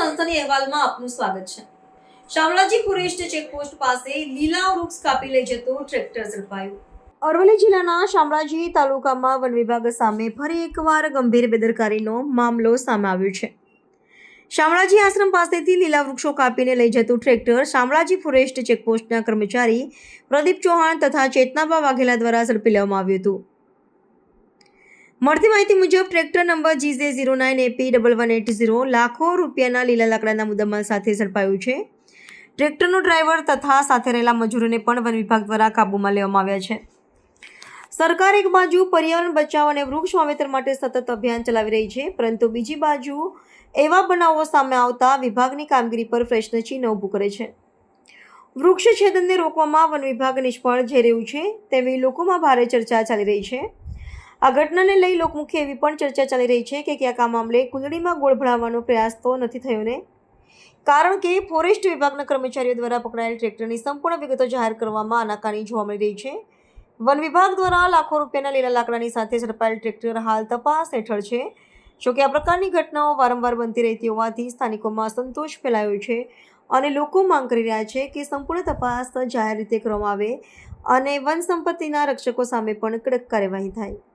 અહેવાલમાં આપનું સ્વાગત છે. શામળાજી ફોરેસ્ટ ચેકપોસ્ટ પાસે લીલા વૃક્ષ કાપી લઈ જતો ટ્રેક્ટર ઝડપાયું. અરવલ્લી જિલ્લાના શામળાજી તાલુકામાં વન વિભાગ સામે ફરી એકવાર ગંભીર બેદરકારીનો મામલો સામે આવ્યો છે. શામળાજી આશ્રમ પાસેથી લીલા વૃક્ષો કાપીને લઈ જતું ટ્રેક્ટર શામળાજી ફોરેસ્ટ ચેકપોસ્ટના કર્મચારી પ્રદીપ ચૌહાણ તથા ચેતનાબા વાઘેલા દ્વારા ઝડપી લેવામાં આવ્યું હતું. મળતી માહિતી મુજબ tractor number GJ zero nine AP double one eight zero લાખો રૂપિયાના લીલા લાકડાના મુદ્દામાલ સાથે ઝડપાયું છે. ટ્રેક્ટરનો ડ્રાઈવર તથા સાથે રહેલા મજૂરોને પણ વન વિભાગ દ્વારા કાબૂમાં લેવામાં આવ્યા છે. સરકાર એક બાજુ પર્યાવરણ બચાવ અને વૃક્ષ વાવેતર માટે સતત અભિયાન ચલાવી રહી છે, પરંતુ બીજી બાજુ એવા બનાવો સામે આવતા વિભાગની કામગીરી પર પ્રશ્ન ચિહ્ન ઊભું કરે છે. વૃક્ષ છેદનને રોકવામાં વન વિભાગ નિષ્ફળ જઈ રહ્યું છે, તેવી લોકોમાં ભારે ચર્ચા ચાલી રહી છે. આ ઘટનાને લઈ લોકમુખી એવી પણ ચર્ચા ચાલી રહી છે કે ક્યાંક આ મામલે કુંડળીમાં ગોળ ભણાવવાનો પ્રયાસ તો નથી થયો ને? કારણ કે ફોરેસ્ટ વિભાગના કર્મચારીઓ દ્વારા પકડાયેલ ટ્રેક્ટરની સંપૂર્ણ વિગતો જાહેર કરવામાં આનાકાની જોવા મળી રહી છે. વન વિભાગ દ્વારા લાખો રૂપિયાના લીલા લાકડાની સાથે ઝડપાયેલ ટ્રેક્ટર હાલ તપાસ હેઠળ છે. જોકે આ પ્રકારની ઘટનાઓ વારંવાર બનતી રહેતી હોવાથી સ્થાનિકોમાં અસંતોષ ફેલાયો છે અને લોકો માંગ કરી રહ્યા છે કે સંપૂર્ણ તપાસ જાહેર રીતે કરવામાં આવે અને વન સંપત્તિના રક્ષકો સામે પણ કડક કાર્યવાહી થાય.